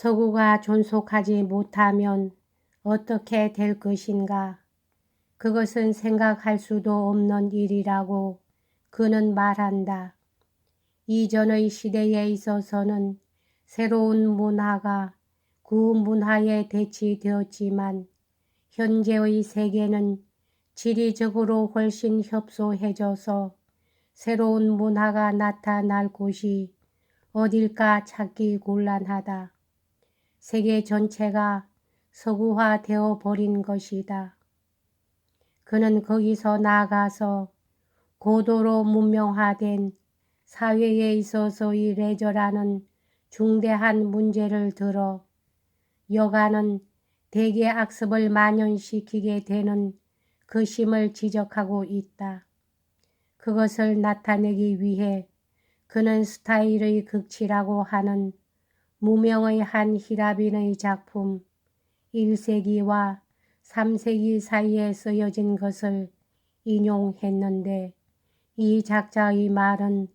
서구가 존속하지 못하면 어떻게 될 것인가? 그것은 생각할 수도 없는 일이라고 그는 말한다. 이전의 시대에 있어서는 새로운 문화가 그 문화에 대치되었지만 현재의 세계는 지리적으로 훨씬 협소해져서 새로운 문화가 나타날 곳이 어딜까 찾기 곤란하다. 세계 전체가 서구화되어 버린 것이다. 그는 거기서 나아가서 고도로 문명화된 사회에 있어서의 레저라는 중대한 문제를 들어 여가는 대개 악습을 만연시키게 되는 것임을 지적하고 있다. 그것을 나타내기 위해 그는 스타일의 극치라고 하는 무명의 한 히라빈의 작품 1세기와 3세기 사이에 쓰여진 것을 인용했는데 이 작자의 말은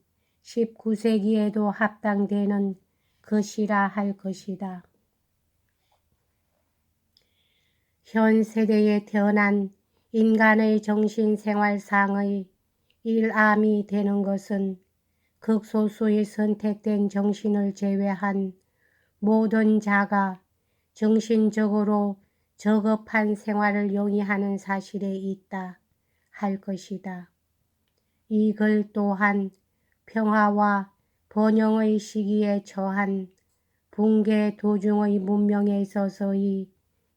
19세기에도 합당되는 것이라 할 것이다. 현 세대에 태어난 인간의 정신생활상의 일암이 되는 것은 극소수의 선택된 정신을 제외한 모든 자가 정신적으로 저급한 생활을 용이하는 사실에 있다 할 것이다. 이 글 또한 평화와 번영의 시기에 처한 붕괴 도중의 문명에 있어서의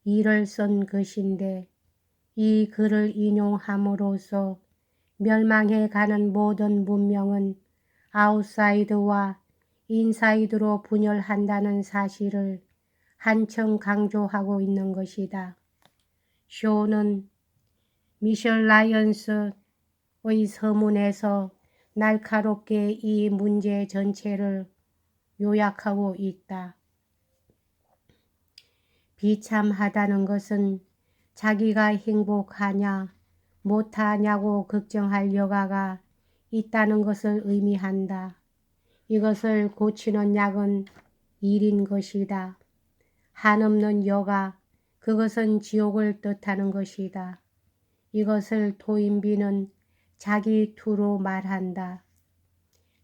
일을 쓴 것인데 이 글을 인용함으로써 멸망해 가는 모든 문명은 아웃사이드와 인사이드로 분열한다는 사실을 한층 강조하고 있는 것이다. 쇼는 미셸 라이언스의 서문에서 날카롭게 이 문제 전체를 요약하고 있다. 비참하다는 것은 자기가 행복하냐 못하냐고 걱정할 여가가 있다는 것을 의미한다. 이것을 고치는 약은 일인 것이다. 한없는 여가, 그것은 지옥을 뜻하는 것이다. 이것을 토인비는 자기 투로 말한다.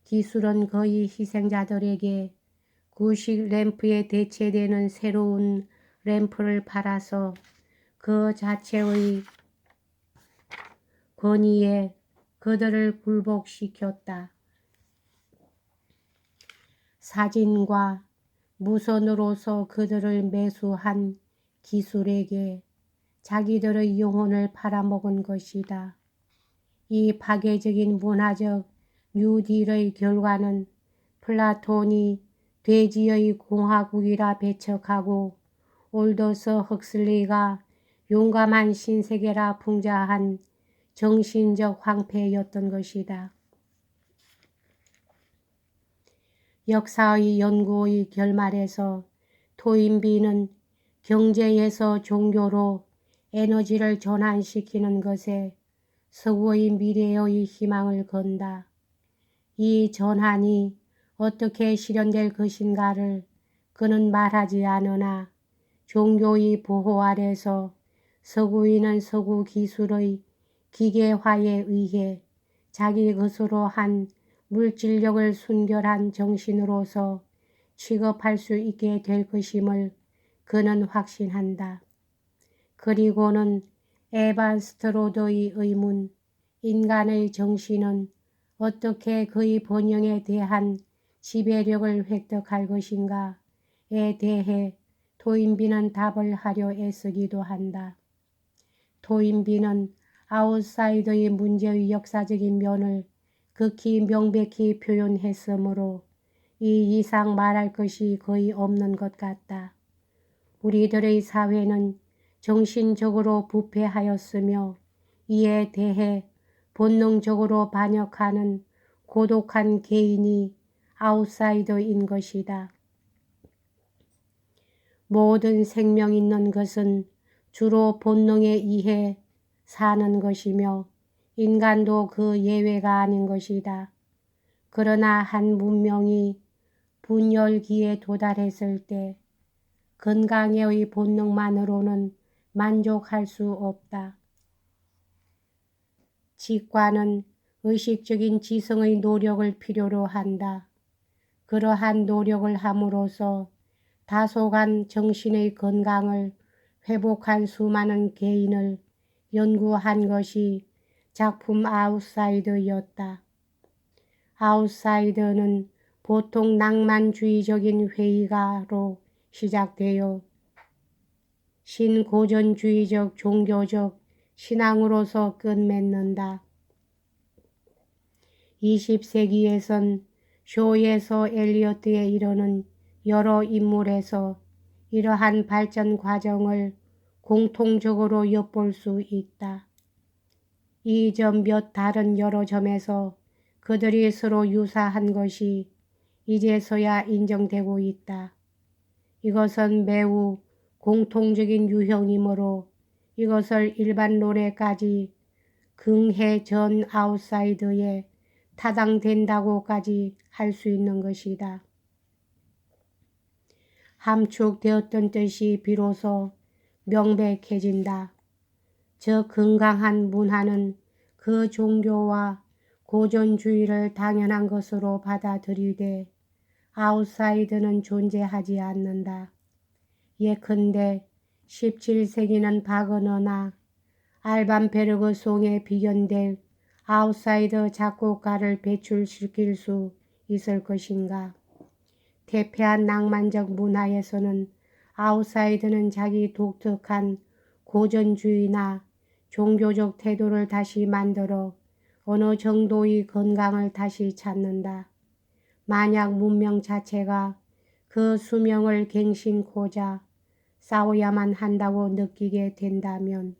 기술은 거의 희생자들에게 구식 램프에 대체되는 새로운 램프를 팔아서 그 자체의 권위에 그들을 굴복시켰다. 사진과 무선으로서 그들을 매수한 기술에게 자기들의 영혼을 팔아먹은 것이다. 이 파괴적인 문화적 뉴딜의 결과는 플라톤이 돼지의 공화국이라 배척하고 올더서 헉슬리가 용감한 신세계라 풍자한 정신적 황폐였던 것이다. 역사의 연구의 결말에서 토인비는 경제에서 종교로 에너지를 전환시키는 것에 서구의 미래의 희망을 건다. 이 전환이 어떻게 실현될 것인가를 그는 말하지 않으나 종교의 보호 아래서 서구인은 서구 기술의 기계화에 의해 자기 것으로 한 물질력을 순결한 정신으로서 취급할 수 있게 될 것임을 그는 확신한다. 그리고는 에반 스트로드의 의문, 인간의 정신은 어떻게 그의 번영에 대한 지배력을 획득할 것인가에 대해 토인비는 답을 하려 애쓰기도 한다. 토인비는 아웃사이더의 문제의 역사적인 면을 극히 명백히 표현했으므로 이 이상 말할 것이 거의 없는 것 같다. 우리들의 사회는 정신적으로 부패하였으며 이에 대해 본능적으로 반역하는 고독한 개인이 아웃사이더인 것이다. 모든 생명 있는 것은 주로 본능에 의해 사는 것이며 인간도 그 예외가 아닌 것이다. 그러나 한 문명이 분열기에 도달했을 때 건강의 본능만으로는 만족할 수 없다. 직관은 의식적인 지성의 노력을 필요로 한다. 그러한 노력을 함으로써 다소간 정신의 건강을 회복한 수많은 개인을 연구한 것이 작품 아웃사이더였다. 아웃사이더는 보통 낭만주의적인 회의가로 시작되어 신고전주의적 종교적 신앙으로서 끝맺는다. 20세기에선 쇼에서 엘리어트에 이르는 여러 인물에서 이러한 발전 과정을 공통적으로 엿볼 수 있다. 이 점 몇 다른 여러 점에서 그들이 서로 유사한 것이 이제서야 인정되고 있다. 이것은 매우 공통적인 유형이므로 이것을 일반 노래까지 긍해 전 아웃사이더에 타당된다고까지 할 수 있는 것이다. 함축되었던 뜻이 비로소 명백해진다. 저 건강한 문화는 그 종교와 고전주의를 당연한 것으로 받아들이되 아웃사이드는 존재하지 않는다. 예컨대 17세기는 바그너나 알반베르그 송에 비견될 아웃사이더 작곡가를 배출시킬 수 있을 것인가? 대표한 낭만적 문화에서는 아웃사이더는 자기 독특한 고전주의나 종교적 태도를 다시 만들어 어느 정도의 건강을 다시 찾는다. 만약 문명 자체가 그 수명을 갱신코자 싸워야만 한다고 느끼게 된다면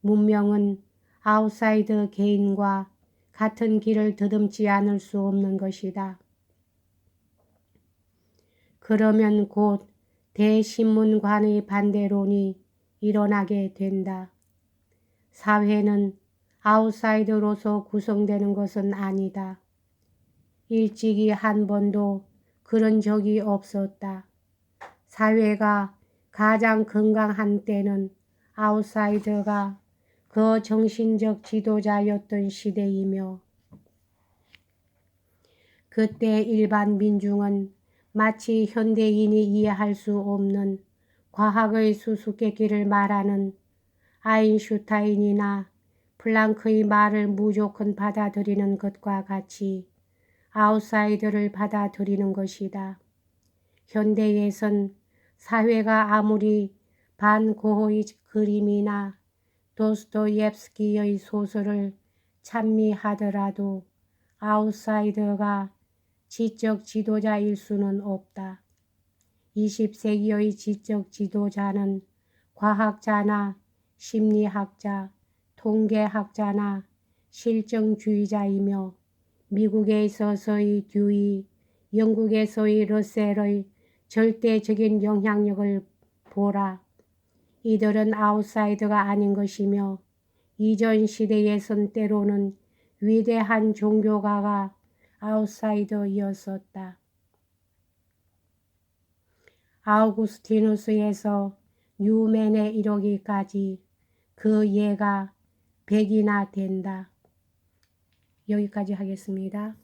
문명은 아웃사이더 개인과 같은 길을 더듬지 않을 수 없는 것이다. 그러면 곧 대신문관의 반대론이 일어나게 된다. 사회는 아웃사이더로서 구성되는 것은 아니다. 일찍이 한 번도 그런 적이 없었다. 사회가 가장 건강한 때는 아웃사이더가 그 정신적 지도자였던 시대이며 그때 일반 민중은 마치 현대인이 이해할 수 없는 과학의 수수께끼를 말하는 아인슈타인이나 플랑크의 말을 무조건 받아들이는 것과 같이 아웃사이더를 받아들이는 것이다. 현대에선 사회가 아무리 반고호의 그림이나 도스토옙스키의 소설을 찬미하더라도 아웃사이더가 지적 지도자일 수는 없다. 20세기의 지적 지도자는 과학자나 심리학자, 통계학자나 실정주의자이며 미국에 있어서의 듀이, 영국에서의 러셀의 절대적인 영향력을 보라. 이들은 아웃사이더가 아닌 것이며 이전 시대에선 때로는 위대한 종교가가 아웃사이더이었었다. 아우구스티누스에서 뉴맨에 이르기까지 그 예가 백이나 된다. 여기까지 하겠습니다.